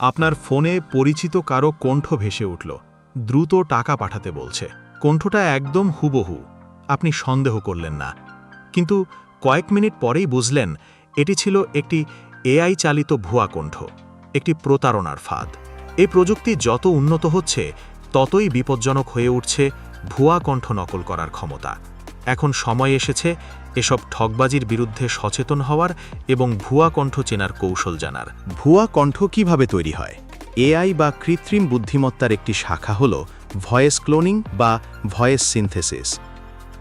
আপনার ফোনে পরিচিত কারও কণ্ঠ ভেসে উঠল। দ্রুত টাকা পাঠাতে বলছে। কণ্ঠটা একদম হুবহু। আপনি সন্দেহ করলেন না। কিন্তু কয়েক মিনিট পরেই বুঝলেন, এটি ছিল একটি এআই চালিত ভুয়া কণ্ঠ, একটি প্রতারণার ফাঁদ। এই প্রযুক্তি যত উন্নত হচ্ছে, ততই বিপজ্জনক হয়ে উঠছে ভুয়া কণ্ঠ নকল করার ক্ষমতা। এখন সময় এসেছে এসব ঠগবাজির বিরুদ্ধে সচেতন হওয়ার এবং ভুয়া কণ্ঠ চেনার কৌশল জানার। ভুয়া কণ্ঠ কীভাবে তৈরি হয়? এআই বা কৃত্রিম বুদ্ধিমত্তার একটি শাখা হল ভয়েস ক্লোনিং বা ভয়েস সিনথেসিস।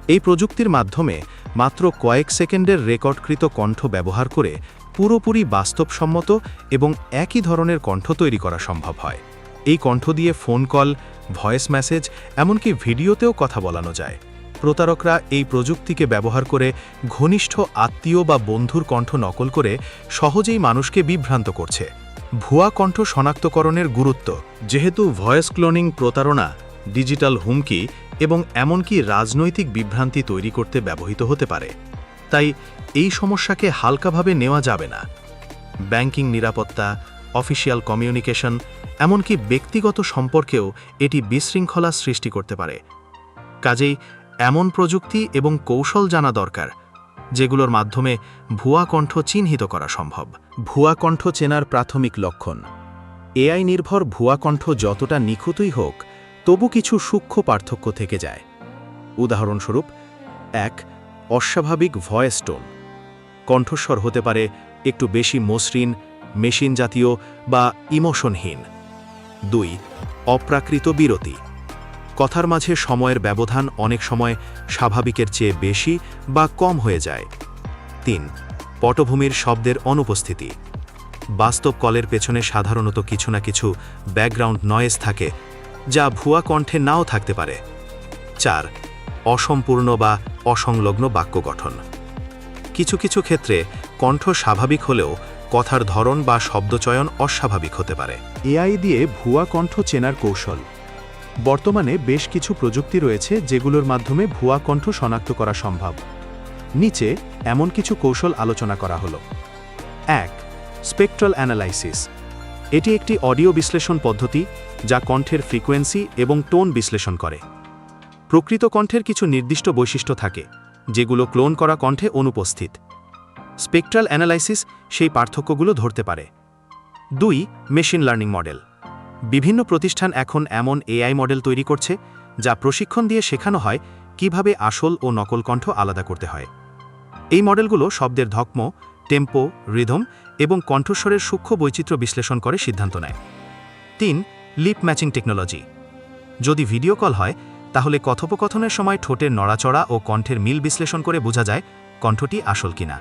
এই প্রযুক্তির মাধ্যমে মাত্র কয়েক সেকেন্ডের রেকর্ডকৃত কণ্ঠ ব্যবহার করে পুরোপুরি বাস্তবসম্মত এবং একই ধরনের কণ্ঠ তৈরি করা সম্ভব হয়। এই কণ্ঠ দিয়ে ফোন কল, ভয়েস মেসেজ, এমনকি ভিডিওতেও কথা বলানো যায়। প্রতারকরা এই প্রযুক্তিকে ব্যবহার করে ঘনিষ্ঠ আত্মীয় বা বন্ধুর কণ্ঠ নকল করে সহজেই মানুষকে বিভ্রান্ত করছে। ভুয়া কণ্ঠ শনাক্তকরণের গুরুত্ব, যেহেতু ভয়েস ক্লোনিং প্রতারণা, ডিজিটাল হুমকি এবং এমনকি রাজনৈতিক বিভ্রান্তি তৈরি করতে ব্যবহৃত হতে পারে। তাই এই সমস্যাকে হালকাভাবে নেওয়া যাবে না। ব্যাংকিং নিরাপত্তা, অফিসিয়াল কমিউনিকেশন, এমনকি ব্যক্তিগত সম্পর্কেও এটি বিশৃঙ্খলা সৃষ্টি করতে পারে। কাজেই এমন প্রযুক্তি এবং কৌশল জানা দরকার, যেগুলোর মাধ্যমে ভুয়া কণ্ঠ চিহ্নিত করা সম্ভব। ভুয়া কণ্ঠ চেনার প্রাথমিক লক্ষণ। এআই নির্ভর ভুয়া কণ্ঠ যতটা নিখুঁতই হোক, তবু কিছু সূক্ষ্ম পার্থক্য থেকে যায়। উদাহরণস্বরূপ, এক, অস্বাভাবিক ভয়েস টোন। কণ্ঠস্বর হতে পারে একটু বেশি মসৃণ মেশিন জাতীয় বা ইমোশনহীন। দুই, অপ্রাকৃত বিরতি। কথার মাঝে সময়ের ব্যবধান অনেক সময় স্বাভাবিকের চেয়ে বেশি বা কম হয়ে যায়। তিন, পটভূমির শব্দের অনুপস্থিতি। বাস্তব কলের পেছনে সাধারণত কিছু না কিছু ব্যাকগ্রাউন্ড নয়েজ থাকে, যা ভুয়া কণ্ঠে নাও থাকতে পারে। চার, অসম্পূর্ণ বা অসংলগ্ন বাক্য গঠন। কিছু কিছু ক্ষেত্রে কণ্ঠ স্বাভাবিক হলেও কথার ধরন বা শব্দচয়ন অস্বাভাবিক হতে পারে। এআই দিয়ে ভুয়া কণ্ঠ চেনার কৌশল। বর্তমানে বেশ কিছু প্রযুক্তি রয়েছে যেগুলোর মাধ্যমে ভুয়া কণ্ঠ শনাক্ত করা সম্ভব। নিচে এমন কিছু কৌশল আলোচনা করা হলো। এক স্পেকট্রাল অ্যানালাইসিস এটি একটি অডিও বিশ্লেষণ পদ্ধতি যা কণ্ঠের ফ্রিকোয়েন্সি এবং টোন বিশ্লেষণ করে। প্রকৃত কণ্ঠের কিছু নির্দিষ্ট বৈশিষ্ট্য থাকে, যেগুলো ক্লোন করা কণ্ঠে অনুপস্থিত। স্পেকট্রাল অ্যানালাইসিস সেই পার্থক্যগুলো ধরতে পারে। দুই মেশিন লার্নিং মডেল বিভিন্ন প্রতিষ্ঠান এখন এমন এআই মডেল তৈরি করছে, যা প্রশিক্ষণ দিয়ে শেখানো হয় কীভাবে আসল ও নকল কণ্ঠ আলাদা করতে হয়। এই মডেলগুলো শব্দের ধক্ম, টেম্পো, রিদম এবং কণ্ঠস্বরের সূক্ষ্ম বৈচিত্র্য বিশ্লেষণ করে সিদ্ধান্ত নেয়। তিন, লিপ ম্যাচিং টেকনোলজি। যদি ভিডিও কল হয়, তাহলে কথোপকথনের সময় ঠোঁটের নড়াচড়া ও কণ্ঠের মিল বিশ্লেষণ করে বোঝা যায় কণ্ঠটি আসল কিনা।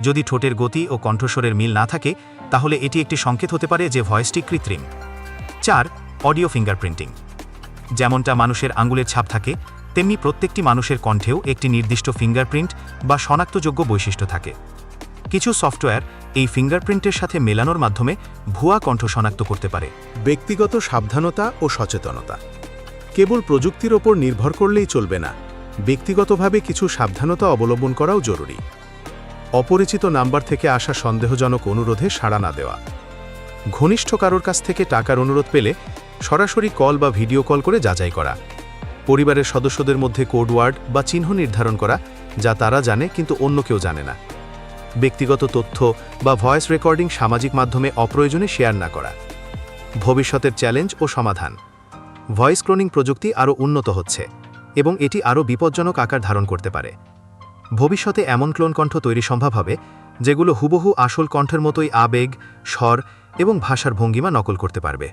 যদি ঠোঁটের গতি ও কণ্ঠস্বরের মিল না থাকে, তাহলে এটি একটি সংকেত হতে পারে যে ভয়েসটি কৃত্রিম। চার অডিও ফিঙ্গারপ্রিন্টিং। যেমনটা মানুষের আঙ্গুলের ছাপ থাকে, তেমনি প্রত্যেকটি মানুষের কণ্ঠেও একটি নির্দিষ্ট ফিঙ্গারপ্রিন্ট বা শনাক্তযোগ্য বৈশিষ্ট্য থাকে। কিছু সফটওয়্যার এই ফিঙ্গারপ্রিন্টের সাথে মেলানোর মাধ্যমে ভুয়া কণ্ঠ শনাক্ত করতে পারে। ব্যক্তিগত সাবধানতা ও সচেতনতা। কেবল প্রযুক্তির ওপর নির্ভর করলেই চলবে না। ব্যক্তিগতভাবে কিছু সাবধানতা অবলম্বন করাও জরুরি। অপরিচিত নাম্বার থেকে আসা সন্দেহজনক অনুরোধে সাড়া না দেওয়া। ঘনিষ্ঠ কারোর কাছ থেকে টাকার অনুরোধ পেলে সরাসরি কল বা ভিডিও কল করে যাচাই করা। পরিবারের সদস্যদের মধ্যে কোডওয়ার্ড বা চিহ্ন নির্ধারণ করা, যা তারা জানে কিন্তু অন্য কেউ জানে না। ব্যক্তিগত তথ্য বা ভয়েস রেকর্ডিং সামাজিক মাধ্যমে অপ্রয়োজনে শেয়ার না করা। ভবিষ্যতের চ্যালেঞ্জ ও সমাধান। ভয়েস ক্লোনিং প্রযুক্তি আরও উন্নত হচ্ছে এবং এটি আরও বিপজ্জনক আকার ধারণ করতে পারে। ভবিষ্যতে এমন ক্লোন কণ্ঠ তৈরি সম্ভব হবে, যেগুলো হুবহু আসল কণ্ঠের মতোই আবেগ, স্বর এবং ভাষার ভঙ্গিমা নকল করতে পারবে।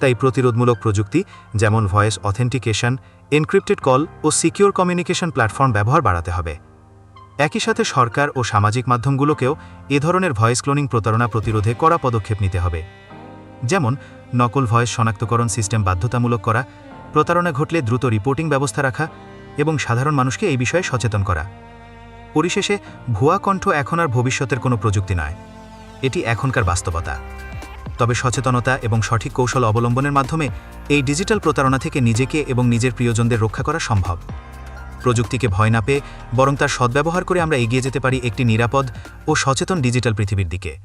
তাই প্রতিরোধমূলক প্রযুক্তি, যেমন ভয়েস অথেন্টিকেশন, এনক্রিপ্টেড কল ও সিকিউর কমিউনিকেশন প্ল্যাটফর্ম ব্যবহার বাড়াতে হবে। একই সাথে সরকার ও সামাজিক মাধ্যমগুলোকেও এ ধরনের ভয়েস ক্লোনিং প্রতারণা প্রতিরোধে কড়া পদক্ষেপ নিতে হবে। যেমন, নকল ভয়েস শনাক্তকরণ সিস্টেম বাধ্যতামূলক করা, প্রতারণা ঘটলে দ্রুত রিপোর্টিং ব্যবস্থা রাখা এবং সাধারণ মানুষকে এই বিষয়ে সচেতন করা। পরিশেষে, ভুয়া কণ্ঠ এখন আর ভবিষ্যতের কোনো প্রযুক্তি নয়। এটি এখনকার বাস্তবতা। তবে সচেতনতা এবং সঠিক কৌশল অবলম্বনের মাধ্যমে এই ডিজিটাল প্রতারণা থেকে নিজেকে এবং নিজের প্রিয়জনদের রক্ষা করা সম্ভব। প্রযুক্তিকে ভয় না পেয়ে বরং তার সদ্ব্যবহার করে আমরা এগিয়ে যেতে পারি একটি নিরাপদ ও সচেতন ডিজিটাল পৃথিবীর দিকে।